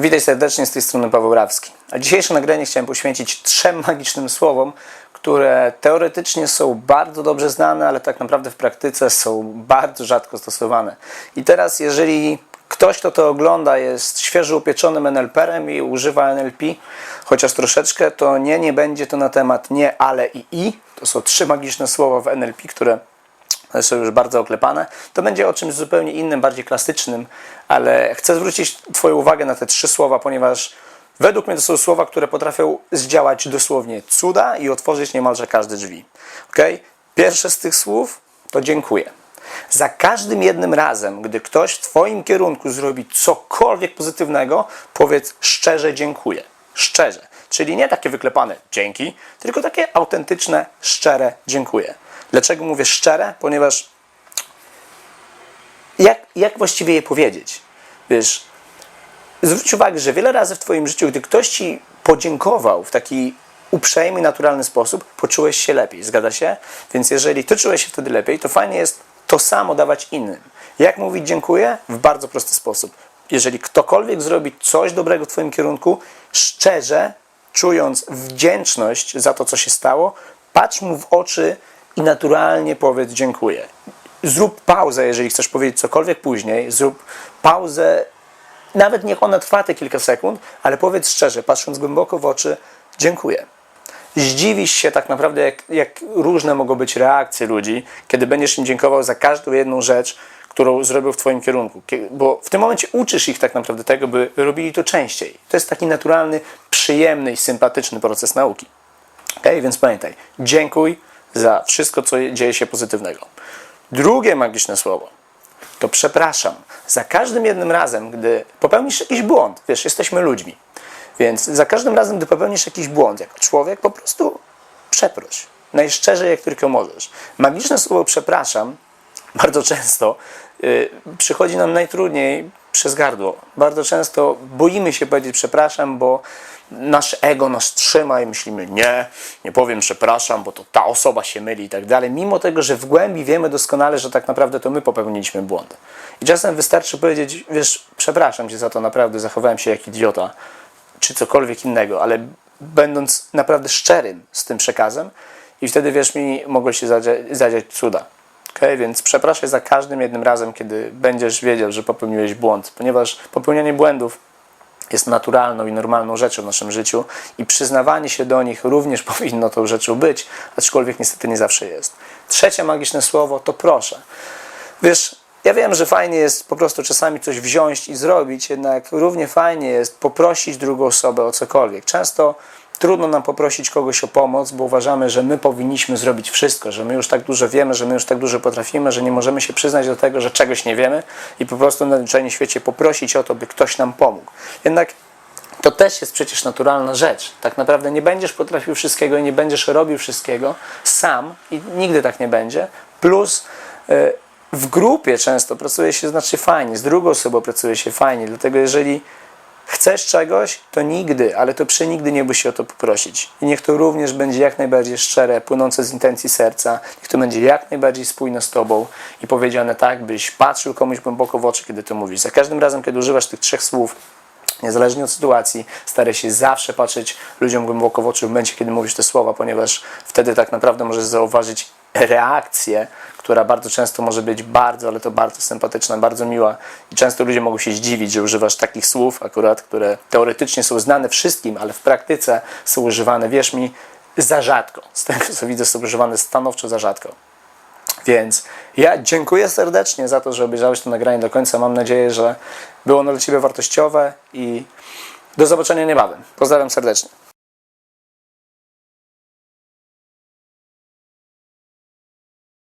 Witaj serdecznie z tej strony Paweł Rawski. A dzisiejsze nagranie chciałem poświęcić trzem magicznym słowom, które teoretycznie są bardzo dobrze znane, ale tak naprawdę w praktyce są bardzo rzadko stosowane. I teraz, jeżeli ktoś, kto to ogląda, jest świeżo upieczonym NLP-em i używa NLP, chociaż troszeczkę, to nie, nie będzie to na temat nie, ale i i. To są trzy magiczne słowa w NLP, które są już bardzo oklepane. To będzie o czymś zupełnie innym, bardziej klasycznym, ale chcę zwrócić Twoją uwagę na te trzy słowa, ponieważ według mnie to są słowa, które potrafią zdziałać dosłownie cuda i otworzyć niemalże każde drzwi. Okay? Pierwsze z tych słów to dziękuję. Za każdym jednym razem, gdy ktoś w Twoim kierunku zrobi cokolwiek pozytywnego, powiedz szczerze dziękuję. Szczerze. Czyli nie takie wyklepane dzięki, tylko takie autentyczne, szczere dziękuję. Dlaczego mówię szczere? Ponieważ jak, jak właściwie je powiedzieć? Wiesz, zwróć uwagę, że wiele razy w Twoim życiu, gdy ktoś Ci podziękował w taki uprzejmy, naturalny sposób, poczułeś się lepiej. Zgadza się? Więc jeżeli Ty czułeś się wtedy lepiej, to fajnie jest to samo dawać innym. Jak mówić dziękuję? W bardzo prosty sposób. Jeżeli ktokolwiek zrobi coś dobrego w Twoim kierunku, szczerze, czując wdzięczność za to, co się stało, patrz mu w oczy i naturalnie powiedz dziękuję. Zrób pauzę, jeżeli chcesz powiedzieć cokolwiek później, zrób pauzę, nawet niech ona trwa te kilka sekund, ale powiedz szczerze, patrząc głęboko w oczy, dziękuję. Zdziwisz się tak naprawdę, jak, jak różne mogą być reakcje ludzi, kiedy będziesz im dziękował za każdą jedną rzecz, którą zrobił w Twoim kierunku. Kie- Bo w tym momencie uczysz ich tak naprawdę tego, by robili to częściej. To jest taki naturalny, przyjemny i sympatyczny proces nauki. Ok, więc pamiętaj, dziękuj za wszystko, co dzieje się pozytywnego. Drugie magiczne słowo to przepraszam. Za każdym jednym razem, gdy popełnisz jakiś błąd, wiesz, jesteśmy ludźmi, więc za każdym razem, gdy popełnisz jakiś błąd jako człowiek, po prostu przeproś. Najszczerzej, jak tylko możesz. Magiczne słowo przepraszam bardzo często y, przychodzi nam najtrudniej przez gardło. Bardzo często boimy się powiedzieć przepraszam, bo nasze ego nas trzyma i myślimy nie, nie powiem przepraszam, bo to ta osoba się myli i tak dalej. Mimo tego, że w głębi wiemy doskonale, że tak naprawdę to my popełniliśmy błąd. I czasem wystarczy powiedzieć, wiesz, przepraszam cię za to, naprawdę zachowałem się jak idiota, czy cokolwiek innego, ale będąc naprawdę szczerym z tym przekazem i wtedy, wierz mi, mogą się zadziać, zadziać cuda. Więc przepraszaj za każdym jednym razem, kiedy będziesz wiedział, że popełniłeś błąd, ponieważ popełnianie błędów jest naturalną i normalną rzeczą w naszym życiu i przyznawanie się do nich również powinno tą rzeczą być, aczkolwiek niestety nie zawsze jest. Trzecie magiczne słowo to proszę. Wiesz, ja wiem, że fajnie jest po prostu czasami coś wziąć i zrobić, jednak równie fajnie jest poprosić drugą osobę o cokolwiek. Często trudno nam poprosić kogoś o pomoc, bo uważamy, że my powinniśmy zrobić wszystko, że my już tak dużo wiemy, że my już tak dużo potrafimy, że nie możemy się przyznać do tego, że czegoś nie wiemy i po prostu na zwyczajnym świecie poprosić o to, by ktoś nam pomógł. Jednak to też jest przecież naturalna rzecz. Tak naprawdę nie będziesz potrafił wszystkiego i nie będziesz robił wszystkiego sam i nigdy tak nie będzie. Plus y, w grupie często pracuje się znaczy fajnie, z drugą osobą pracuje się fajnie, dlatego jeżeli chcesz czegoś, to nigdy, ale to przenigdy nie bój się o to poprosić. I niech to również będzie jak najbardziej szczere, płynące z intencji serca, niech to będzie jak najbardziej spójne z Tobą i powiedziane tak, byś patrzył komuś głęboko w oczy, kiedy to mówisz. Za każdym razem, kiedy używasz tych trzech słów, Niezależnie od sytuacji, staraj się zawsze patrzeć ludziom głęboko w oczy w momencie, kiedy mówisz te słowa, ponieważ wtedy tak naprawdę możesz zauważyć reakcję, która bardzo często może być bardzo, ale to bardzo sympatyczna, bardzo miła. I często ludzie mogą się zdziwić, że używasz takich słów akurat, które teoretycznie są znane wszystkim, ale w praktyce są używane, wierz mi, za rzadko. Z tego co widzę, są używane stanowczo za rzadko. Więc ja dziękuję serdecznie za to, że obejrzałeś to nagranie do końca. Mam nadzieję, że było ono dla Ciebie wartościowe i do zobaczenia niebawem. Pozdrawiam serdecznie.